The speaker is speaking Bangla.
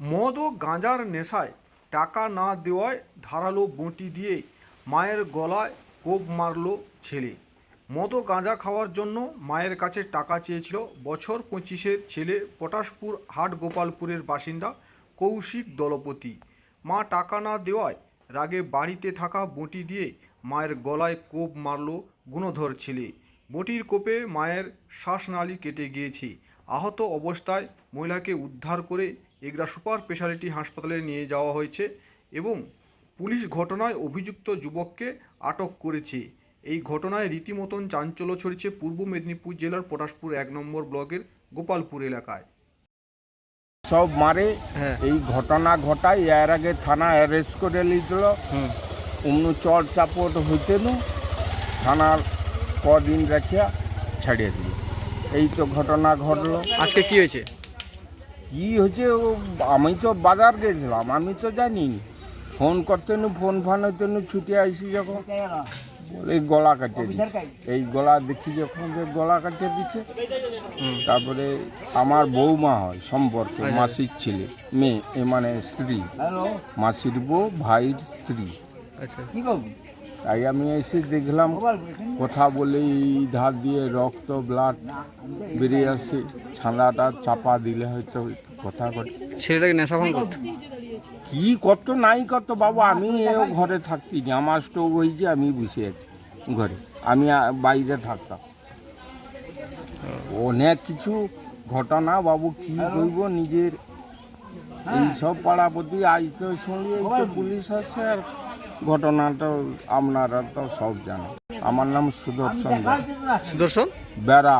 মদ ও গাঁজার নেশায় টাকা না দেওয়ায় ধারালো বঁটি দিয়ে মায়ের গলায় কোপ মারল ছেলে। মদ ও গাঁজা খাওয়ার জন্য মায়ের কাছে টাকা চেয়েছিল বছর পঁচিশের ছেলে পটাশপুর হাট গোপালপুরের বাসিন্দা কৌশিক দলপতি। মা টাকা না দেওয়ায় রাগে বাড়িতে থাকা বঁটি দিয়ে মায়ের গলায় কোপ মারল গুণধর ছেলে। বটির কোপে মায়ের শ্বাসনালী কেটে গিয়েছে। আহত অবস্থায় মহিলাকে উদ্ধার করে এগরা সুপার স্পেশালিটি হাসপাতালে নিয়ে যাওয়া হয়েছে এবং পুলিশ ঘটনায় অভিযুক্ত যুবককে আটক করেছে। এই ঘটনায় রীতিমতন চাঞ্চল্য ছড়িয়েছে পূর্ব মেদিনীপুর জেলার পটাশপুর এক নম্বর ব্লকের গোপালপুর এলাকায়। সব মারে হ্যাঁ। এই ঘটনা ঘটায় এর আগে থানা অ্যারেস্ট করে নিয়েছিল। অন্য চর চাপট হইতে নু থানার কদিন রেখে ছাড়িয়ে দিল। এই তো ঘটনা ঘটলো। আজকে কি হয়েছে? কি হয়েছে ও আমি তো বাজার গেছিলাম আমি তো জানি ফোন করতে নু ফোন ফান হইতে নু ছুটে আইসি যখন। বলে গলা কাটিয়ে দিচ্ছে এই গলা দেখি যখন যে গলা কাটিয়ে দিচ্ছে তারপরে আমার বৌমা হয় সম্পর্ক মাসির ছেলে মেয়ে এ মানে স্ত্রী। মাসির বউ ভাইয়ের স্ত্রী। আচ্ছা। তাই আমি এসে দেখলাম কথা বলে এই ধার দিয়ে রক্ত ব্লাড বেরিয়ে আসে। ছাঁদাটা চাপা দিলে হয়তো কথা ঘটে ছেলেটাকে নেশা ভাঙ করতো? কি করতো নাই করতো বাবু আমি এও ঘরে থাকতি না। আমার স্টোভ হয়েছে আমি বসে আছি ঘরে। আমি বাইরে থাকতাম। অনেক কিছু ঘটনা বাবু কি করব নিজের। এই সব প্রতি আজ তো শুনলি পুলিশ আছে আর ঘটনাটা আপনারা তো সব জানেন। আমার নাম সুদর্শন। সুদর্শন? বেড়া।